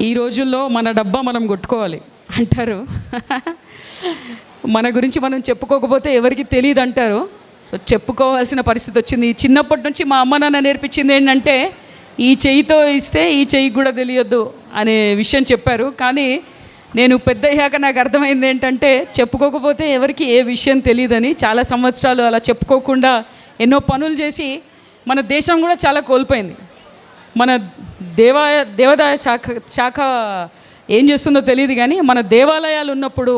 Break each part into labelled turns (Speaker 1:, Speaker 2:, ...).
Speaker 1: ఈ రోజుల్లో మన డబ్బా మనం కొట్టుకోవాలి. అంటారు. మన గురించి మనం చెప్పుకోకపోతే ఎవరికి తెలియదు అంటారు సో చెప్పుకోవాల్సిన పరిస్థితి వచ్చింది. చిన్నప్పటి నుంచి మా అమ్మ నాన్న నేర్పించింది ఏంటంటే ఈ చెయ్యితో ఇస్తే ఈ చెయ్యికి కూడా తెలియొద్దు అనే విషయం చెప్పారు. కానీ నేను పెద్ద అయ్యాక నాకు అర్థమైంది ఏంటంటే చెప్పుకోకపోతే ఎవరికి ఏ విషయం తెలియదని చాలా సంవత్సరాలు అలా చెప్పుకోకుండా ఎన్నో పనులు చేసి మన దేశం కూడా చాలా కోల్పోయింది. మన దేవాయ దేవాదాయ శాఖ శాఖ ఏం చేస్తుందో తెలియదు కానీ మన దేవాలయాలు ఉన్నప్పుడు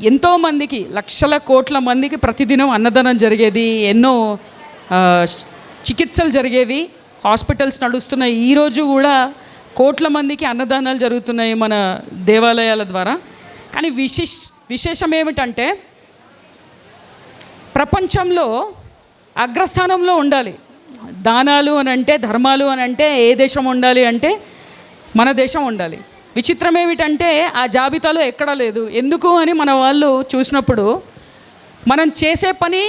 Speaker 1: ఎంతోమందికి లక్షల కోట్ల మందికి ప్రతిదినం అన్నదానం జరిగేది ఎన్నో చికిత్సలు జరిగేవి హాస్పిటల్స్ నడుస్తున్నాయి. ఈరోజు కూడా కోట్ల మందికి అన్నదానాలు జరుగుతున్నాయి మన దేవాలయాల ద్వారా. కానీ విశేష్ విశేషం ఏమిటంటే ప్రపంచంలో అగ్రస్థానంలో ఉండాలి. దానాలు అని అంటే ధర్మాలు అని అంటే ఏ దేశం ఉండాలి అంటే మన దేశం ఉండాలి. విచిత్రం ఏమిటంటే ఆ జాబితాలో ఎక్కడా లేదు. ఎందుకు అని మన వాళ్ళు చూసినప్పుడు మనం చేసే పని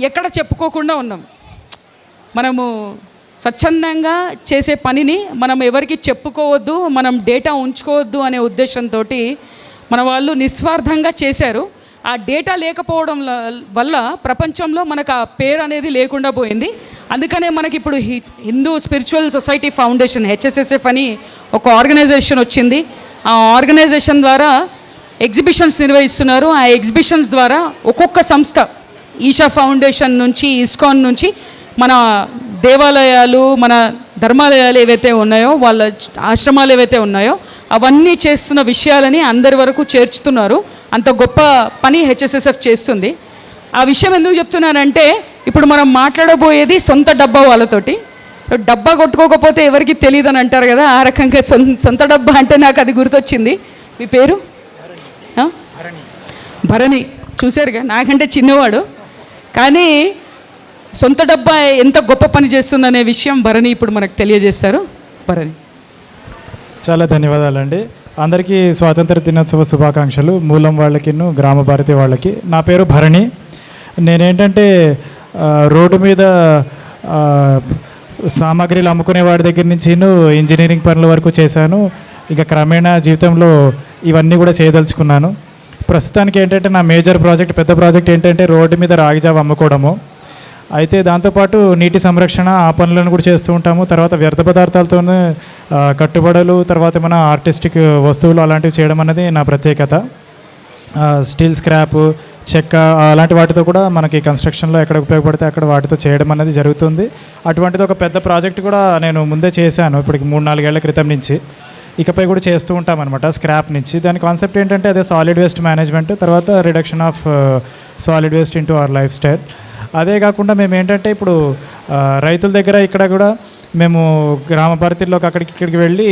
Speaker 1: ఎక్కడ చెప్పుకోకుండా ఉన్నాం. మనము స్వచ్ఛందంగా చేసే పనిని మనం ఎవరికి చెప్పుకోవద్దు మనం డేటా ఉంచుకోవద్దు అనే ఉద్దేశంతో మన వాళ్ళు నిస్వార్థంగా చేశారు. ఆ డేటా లేకపోవడం వల్ల ప్రపంచంలో మనకు ఆ పేరు అనేది లేకుండా పోయింది. అందుకనే మనకి ఇప్పుడు హి- Hindu spiritual society foundation HSSF అని ఒక ఆర్గనైజేషన్ వచ్చింది. ఆ ఆర్గనైజేషన్ ద్వారా ఎగ్జిబిషన్స్ నిర్వహిస్తున్నారు. ఆ ఎగ్జిబిషన్స్ ద్వారా ఒక్కొక్క సంస్థ ఈషా ఫౌండేషన్ నుంచి ఇస్కాన్ నుంచి మన దేవాలయాలు మన ధర్మాలయాలు ఏవైతే ఉన్నాయో వాళ్ళ ఆశ్రమాలు ఏవైతే ఉన్నాయో అవన్నీ చేస్తున్న విషయాలని అందరి వరకు చేర్చుతున్నారు. అంత గొప్ప పని హెచ్ఎస్ఎస్ఎఫ్ చేస్తుంది. ఆ విషయం ఎందుకు చెప్తున్నానంటే ఇప్పుడు మనం మాట్లాడబోయేది సొంత డబ్బా వాళ్ళతోటి. డబ్బా కొట్టుకోకపోతే ఎవరికి తెలియదు అని అంటారు కదా ఆ రకంగా సొంత డబ్బా అంటే నాకు అది గుర్తొచ్చింది. మీ పేరు? భరణి. చూశారుగా? నాకంటే చిన్నవాడు. కానీ సొంత డబ్బా ఎంత గొప్ప పని చేస్తుందనే విషయం భరణి ఇప్పుడు మనకు తెలియజేస్తారు. భరణి.
Speaker 2: చాలా ధన్యవాదాలండి. అందరికీ స్వాతంత్ర దినోత్సవ శుభాకాంక్షలు. మూలం వాళ్ళకిను గ్రామ భారతి వాళ్ళకి. నా పేరు భరణి. నేనేంటంటే రోడ్డు మీద సామాగ్రిలు అమ్ముకునే వాడి దగ్గర నుంచి ఇంజనీరింగ్ పనుల వరకు చేశాను. ఇక క్రమేణా జీవితంలో ఇవన్నీ కూడా చేయదలుచుకున్నాను. ప్రస్తుతానికి ఏంటంటే నా మేజర్ ప్రాజెక్ట్ పెద్ద ప్రాజెక్ట్ ఏంటంటే రోడ్డు మీద రాగిజావ అమ్ముకోవడము. అయితే దాంతోపాటు నీటి సంరక్షణ ఆ పనులను కూడా చేస్తూ ఉంటాము. తర్వాత వ్యర్థ పదార్థాలతోనే కట్టుబడులు తర్వాత మన ఆర్టిస్టిక్ వస్తువులు అలాంటివి చేయడం అనేది నా ప్రత్యేకత. స్టీల్ స్క్రాప్ చెక్క అలాంటి వాటితో కూడా మనకి కన్స్ట్రక్షన్లో ఎక్కడ ఉపయోగపడితే అక్కడ వాటితో చేయడం అనేది జరుగుతుంది. అటువంటిది ఒక పెద్ద ప్రాజెక్ట్ కూడా నేను ముందే చేశాను ఇప్పటికి మూడు నాలుగేళ్ళ క్రితం నుంచి. ఇకపై కూడా చేస్తూ ఉంటాం అనమాట స్క్రాప్ నుంచి. దాని కాన్సెప్ట్ ఏంటంటే అదే సాలిడ్ వేస్ట్ మేనేజ్మెంట్ తర్వాత reduction of solid waste into our lifestyle. అదే కాకుండా మేము ఏంటంటే ఇప్పుడు రైతుల దగ్గర ఇక్కడ కూడా మేము గ్రామ పరిధిలోకి అక్కడికి ఇక్కడికి వెళ్ళి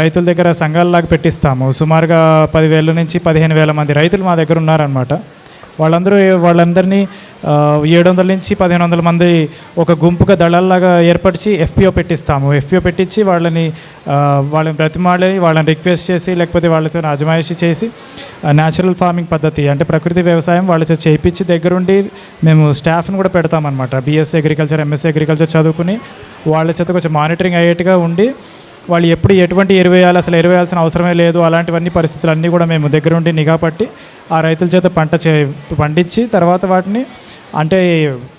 Speaker 2: రైతుల దగ్గర సంఘాలలాగా పెట్టిస్తాము. సుమారుగా పదివేల నుంచి పదిహేను వేల మంది రైతులు మా దగ్గర ఉన్నారనమాట వాళ్ళందరూ వాళ్ళందరినీ ఏడు వందల నుంచి పదిహేను వందల మంది ఒక గుంపుగా దళాల్లాగా ఏర్పరిచి ఎఫ్పిఓ పెట్టిస్తాము. ఎఫ్పిఓ పెట్టించి వాళ్ళని వాళ్ళని బ్రతిమాడి వాళ్ళని రిక్వెస్ట్ చేసి లేకపోతే వాళ్ళతో అజమాయిషి చేసి న్యాచురల్ ఫార్మింగ్ పద్ధతి అంటే ప్రకృతి వ్యవసాయం వాళ్ళ చేయించి దగ్గరుండి మేము స్టాఫ్ని కూడా పెడతామన్నమాట. బీఎస్సీ అగ్రికల్చర్ ఎంఎస్సీ అగ్రికల్చర్ చదువుకుని వాళ్ళ చేత కొంచెం మానిటరింగ్ అయ్యేట్టుగా ఉండి వాళ్ళు ఎప్పుడు ఎటువంటి ఎరువు వేయాలి అసలు ఎరువేయాల్సిన అవసరమే లేదు అలాంటివన్నీ పరిస్థితులు అన్నీ కూడా మేము దగ్గరుండి నిఘా పట్టి ఆ రైతుల చేత పంట చే పండించి తర్వాత వాటిని అంటే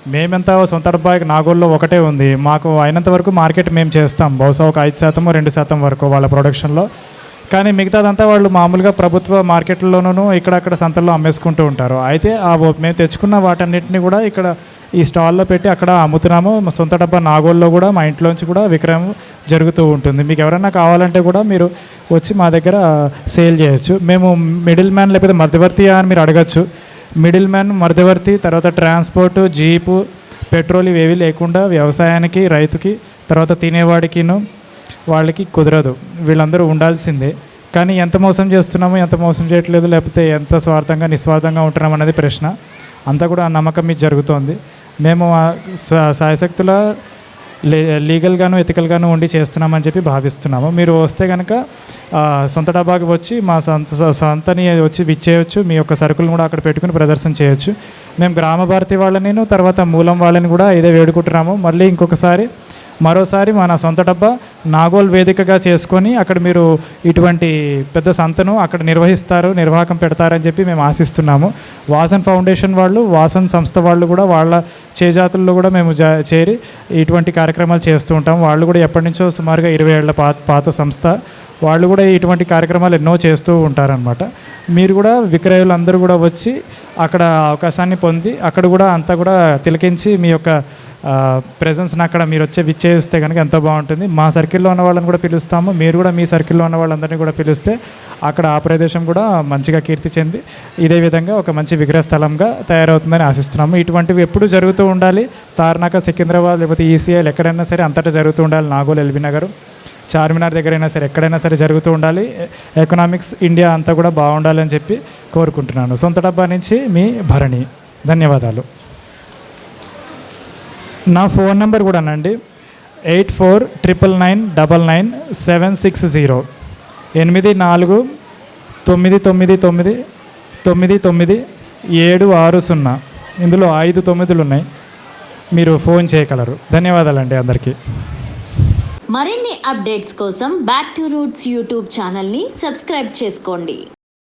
Speaker 2: మేమెంత సొంత డబ్బాయికి నాగోల్లో ఒకటే ఉంది. మాకు అయినంత వరకు మార్కెట్ మేము చేస్తాం. బహుశా ఒక ఐదు శాతం రెండు శాతం వరకు వాళ్ళ ప్రొడక్షన్లో. కానీ మిగతాదంతా వాళ్ళు మామూలుగా ప్రభుత్వ మార్కెట్లోనూ ఇక్కడక్కడ సంతల్లో అమ్మేసుకుంటూ ఉంటారు. అయితే ఆ మేము తెచ్చుకున్న వాటన్నిటిని కూడా ఇక్కడ ఈ స్టాల్లో పెట్టి అక్కడ అమ్ముతున్నాము. సొంత డబ్బా నాగోల్లో కూడా మా ఇంట్లోంచి కూడా విక్రయం జరుగుతూ ఉంటుంది. మీకు ఎవరైనా కావాలంటే కూడా మీరు వచ్చి మా దగ్గర సేల్ చేయొచ్చు. మేము మిడిల్ మ్యాన్ లేకపోతే మధ్యవర్తి అని మీరు అడగచ్చు. మిడిల్ మ్యాన్ మధ్యవర్తి తర్వాత ట్రాన్స్పోర్ట్ జీపు పెట్రోల్ ఇవేవి లేకుండా వ్యవసాయానికి రైతుకి తర్వాత తినేవాడికిను వాళ్ళకి కుదరదు. వీళ్ళందరూ ఉండాల్సిందే. కానీ ఎంత మోసం చేస్తున్నామో ఎంత మోసం చేయట్లేదు లేకపోతే ఎంత స్వార్థంగా నిస్వార్థంగా ఉంటున్నాం అనేది ప్రశ్న. అంతా కూడా ఆ నమ్మకం మీద జరుగుతోంది. మేము ఆ సాయశక్తుల లీగల్గాను ఎథికల్గాను ఉండి చేస్తున్నామని చెప్పి భావిస్తున్నాము. మీరు వస్తే కనుక సొంత డబ్బాకి వచ్చి మా సంత సొంతని సంతని వచ్చి విచ్చేయచ్చు. మీ యొక్క సరుకులను కూడా అక్కడ పెట్టుకుని ప్రదర్శన చేయొచ్చు. మేము గ్రామ భారతి వాళ్ళని తర్వాత మూలం వాళ్ళని కూడా ఇదే వేడుకుంటున్నాము. మళ్ళీ ఇంకొకసారి మరోసారి మన సొంత డబ్బా నాగోల్ వేదికగా చేసుకొని అక్కడ మీరు ఇటువంటి పెద్ద సంతను అక్కడ నిర్వహిస్తారు నిర్వాహకం పెడతారని చెప్పి మేము ఆశిస్తున్నాము. వాసన్ ఫౌండేషన్ వాళ్ళు వాసన్ సంస్థ వాళ్ళు కూడా వాళ్ళ చేజాతుల్లో కూడా మేము జా చేరి ఇటువంటి కార్యక్రమాలు చేస్తూ ఉంటాం. వాళ్ళు కూడా ఎప్పటి నుంచో సుమారుగా ఇరవై ఏళ్ళ పాత పాత సంస్థ. వాళ్ళు కూడా ఇటువంటి కార్యక్రమాలు ఎన్నో చేస్తూ ఉంటారనమాట మీరు కూడా విక్రయులు అందరూ కూడా వచ్చి అక్కడ అవకాశాన్ని పొంది అక్కడ కూడా అంతా కూడా తిలకించి మీ యొక్క ప్రెజెన్స్ని అక్కడ మీరు వచ్చే విచ్చేస్తే కనుక ఎంతో బాగుంటుంది. మా సర్కిల్లో ఉన్న వాళ్ళని కూడా పిలుస్తాము. మీరు కూడా మీ సర్కిల్లో ఉన్న వాళ్ళందరినీ కూడా పిలిస్తే అక్కడ ఆ ప్రదేశం కూడా మంచిగా కీర్తి చెంది ఇదే విధంగా ఒక మంచి విగ్రహ స్థలంగా తయారవుతుందని ఆశిస్తున్నాము. ఇటువంటివి ఎప్పుడు జరుగుతూ ఉండాలి? తార్నాక సికింద్రాబాద్ లేకపోతే ఈసీఐలు ఎక్కడైనా సరే అంతటా జరుగుతూ ఉండాలి. నాగోల్ ఎల్బీ నగర్ చార్మినార్ దగ్గరైనా సరే ఎక్కడైనా సరే జరుగుతూ ఉండాలి. ఎకనామిక్స్ ఇండియా అంతా కూడా బాగుండాలని చెప్పి కోరుకుంటున్నాను. సొంత డబ్బా నుంచి మీ భరణి. ధన్యవాదాలు. నా ఫోన్ నెంబర్ కూడానండి eight four triple nine double nine seven six zero. ఎనిమిది నాలుగు తొమ్మిది తొమ్మిది తొమ్మిది తొమ్మిది తొమ్మిది ఏడు ఆరు సున్నా. ఇందులో ఐదు తొమ్మిదిలు ఉన్నాయి మీరు ఫోన్ చేయగలరు. ధన్యవాదాలండి అందరికీ.
Speaker 3: మరిన్ని అప్డేట్స్ కోసం బ్యాక్ టు రూట్స్ యూట్యూబ్ ఛానల్ని సబ్స్క్రైబ్ చేసుకోండి.